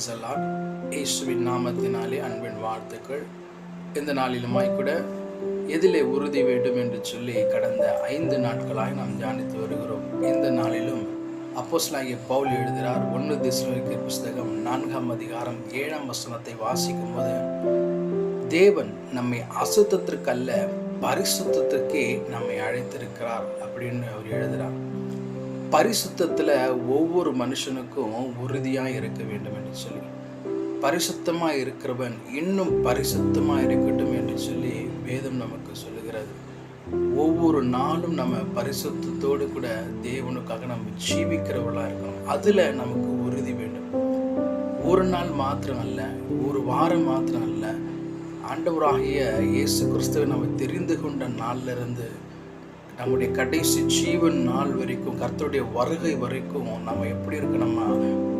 Price இயேசுவின் நாமத்தினாலே அன்பின் வாழ்த்துக்கள். இந்த நாளிலுமாய் கூட எதிலே உறுதி வேண்டும் என்று சொல்லி கடந்த ஐந்து நாட்களாய் நாம் தியானித்து வருகிறோம். இந்த நாளிலும் அப்போஸ்லாகிய பவுல் எழுதுகிறார் ஒன்று திசுலோகியர் புஸ்தகம் நான்காம் அதிகாரம் ஏழாம் வசனத்தை வாசிக்கும் போது தேவன் நம்மை அசுத்தத்திற்கல்ல பரிசுத்தத்திற்கே நம்மை அழைத்திருக்கிறார் அப்படின்னு அவர் எழுதுகிறார். பரிசுத்தத்தில் ஒவ்வொரு மனுஷனுக்கும் உறுதியாக இருக்க வேண்டும் என்று சொல்லி பரிசுத்தமாக இருக்கிறவன் இன்னும் பரிசுத்தமாக இருக்கட்டும் என்று சொல்லி வேதம் நமக்கு சொல்லுகிறது. ஒவ்வொரு நாளும் நம்ம பரிசுத்தத்தோடு கூட தேவனுக்காக நம்ம ஜீவிக்கிறவர்களாக இருக்கணும். அதில் நமக்கு உறுதி வேண்டும். ஒரு நாள் மாத்திரம் அல்ல ஒரு வாரம் மாத்திரம் அல்ல. ஆண்டவராகிய இயேசு கிறிஸ்துவை நம்ம தெரிந்து கொண்ட நாள்ல இருந்து நம்முடைய கடைசி ஜீவன் நாள் வரைக்கும் கர்த்தருடைய வருகை வரைக்கும் நம்ம எப்படி இருக்கணுமா?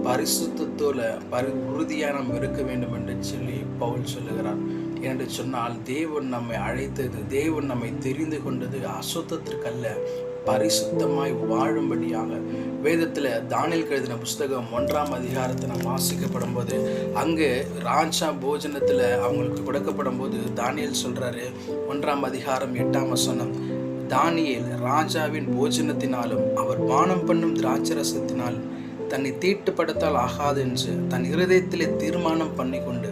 பரிசுத்தத்தோல பரி உறுதியாக நம்ம இருக்க வேண்டும் என்று சொல்லி பவுல் சொல்லுகிறார். என்று சொன்னால் தேவன் நம்மை அழைத்தது தேவன் நம்மை தெரிந்து கொண்டது அசுத்தத்திற்கல்ல பரிசுத்தமாய் வாழும்படியாக. வேதத்தில் தானியல் கழுதின புஸ்தகம் ஒன்றாம் அதிகாரத்தை நம்ம வாசிக்கப்படும் போது அங்கே ராஜா போஜனத்தில் அவங்களுக்கு கொடுக்கப்படும் போது தானியல் சொல்கிறாரு ஒன்றாம் அதிகாரம் எட்டாம் வசனம். தானியேல் ராஜாவின் போஜனத்தினாலும் அவர் பானம் பண்ணும் திராட்சரசத்தினால் தன்னை தீட்டுப்படுத்தால் ஆகாது என்று தன் இருதயத்திலே தீர்மானம் பண்ணி கொண்டு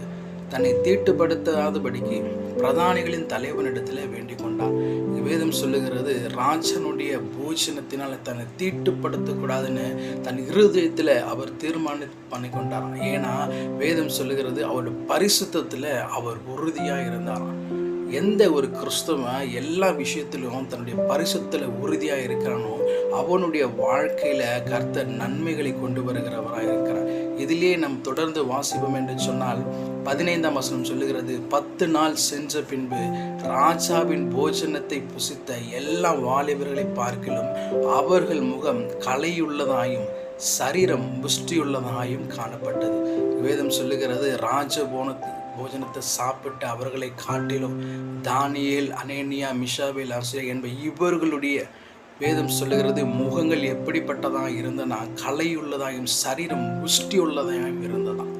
தன்னை தீட்டுப்படுத்தாதபடிக்கு பிரதானிகளின் தலைவனிடத்தில் வேண்டிக் கொண்டார் வேதம் சொல்லுகிறது ராஜனுடைய போஜனத்தினால் தன்னை தீட்டுப்படுத்தக்கூடாதுன்னு தன் இருதயத்தில் அவர் தீர்மானம் பண்ணி கொண்டாராம் ஏன்னா வேதம் சொல்லுகிறது அவருடைய பரிசுத்தத்தில் அவர் உறுதியாக இருந்தாராம் எந்த ஒரு கிறிஸ்தவன் எல்லா விஷயத்திலும் தன்னுடைய பரிசுத்தில் உறுதியாக இருக்கிறானோ அவனுடைய வாழ்க்கையில் கர்த்த நன்மைகளை கொண்டு வருகிறவராக இருக்கிறான் இதிலே நம் தொடர்ந்து வாசிப்போம் என்று சொன்னால் பதினைந்தாம் வசனம் சொல்லுகிறது பத்து நாள் சென்ற பின்பு ராஜாவின் போஜனத்தை புசித்த எல்லா வாலிபர்களை பார்க்கிலும் அவர்கள் முகம் கலையுள்ளதாயும் சரீரம் புஷ்டியுள்ளதாயும் காணப்பட்டது. வேதம் சொல்லுகிறது ராஜபோனத்து போஜனத்தை சாப்பிட்டு அவர்களை காட்டிலும் தானியேல் அனேனியா மிஷாவேல் ஆசியா என்ப இவர்களுடைய வேதம் சொல்லுகிறது முகங்கள் எப்படிப்பட்டதாக இருந்தனா கலையுள்ளதாயும் சரீரம் புஷ்டியுள்ளதாயும் இருந்ததாம்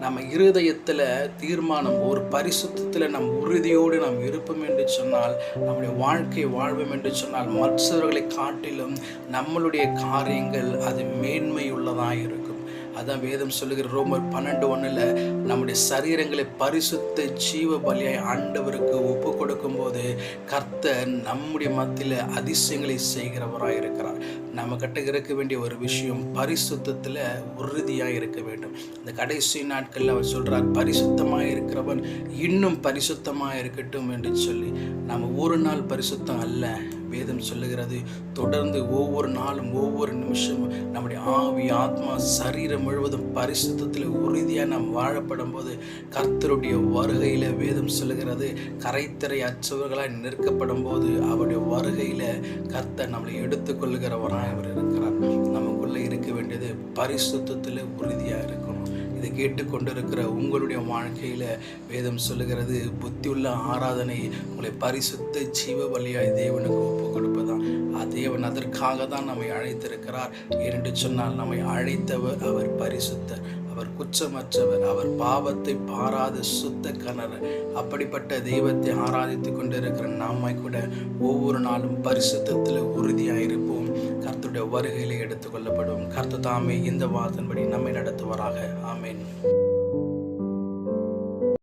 நம்ம இருதயத்தில் தீர்மானம் ஒரு பரிசுத்தத்தில் நம் உறுதியோடு நாம் இருப்போம் என்று சொன்னால் நம்முடைய வாழ்க்கை வாழ்வோம் என்று சொன்னால் மற்றவர்களை காட்டிலும் நம்மளுடைய காரியங்கள் அது மேன்மையுள்ளதாக இருக்கும். அதான் வேதம் சொல்லுகிற ரோமர் பன்னெண்டு ஒன்றில் நம்முடைய சரீரங்களை பரிசுத்த ஜீவ பலியாய் ஆண்டவருக்கு ஒப்பு கொடுக்கும் போது கர்த்தர் நம்முடைய மத்தியில் அதிசயங்களை செய்கிறவராக இருக்கிறார். நம்ம கிட்ட இருக்க வேண்டிய ஒரு விஷயம் பரிசுத்தத்தில் உறுதியாக இருக்க வேண்டும். இந்த கடைசி நாட்களில் அவர் சொல்கிறார் பரிசுத்தமாக இருக்கிறவன் இன்னும் பரிசுத்தமாக இருக்கட்டும் என்று சொல்லி. நம்ம ஒரு நாள் பரிசுத்தம் அல்ல. வேதம் சொல்லுகிறது. தொடர்ந்து ஒவ்வொரு நாளும் ஒவ்வொரு நிமிஷமும் நம்முடைய ஆவி ஆத்மா சரீரம் முழுவதும் பரிசுத்தத்தில் உறுதியாக நாம் வாழப்படும் போது கர்த்தருடைய வருகையில் வேதம் சொல்லுகிறது. கரைத்திரை அச்சவர்களாய் நிற்கப்படும் போது அவருடைய வருகையில் கர்த்தர் நம்மளை எடுத்துக்கொள்கிறவராக அவர் இருக்கிறார். நமக்குள்ளே இருக்க வேண்டியது பரிசுத்தத்தில் உறுதியாக இருக்கணும். இதை கேட்டுக்கொண்டிருக்கிற உங்களுடைய வாழ்க்கையில் வேதம் சொல்லுகிறது புத்தியுள்ள ஆராதனை உங்களை பரிசுத்த ஜீவ வழியாய் தேவனுக்கு ஒப்பு கொடுப்பதான் தேவன் அதற்காக தான் நம்மை அழைத்திருக்கிறார். ஏனென்று சொன்னால் நம்மை அழைத்தவர் அவர் பரிசுத்தர். அவர் குற்றமற்றவர். அவர் பாவத்தை பாராத சுத்த கணர் அப்படிப்பட்ட தெய்வத்தை ஆராதித்து கொண்டிருக்கிற நாமை கூட ஒவ்வொரு நாளும் பரிசுத்தத்தில் உறுதியாக இருப்போம் கர்த்தருடைய வருகையிலே எடுத்துக்கொள்ளப்படும் கர்த்த தாமே இந்த வார்த்தையின்படி நம்மை நடத்துவாராக. ஆமேன்.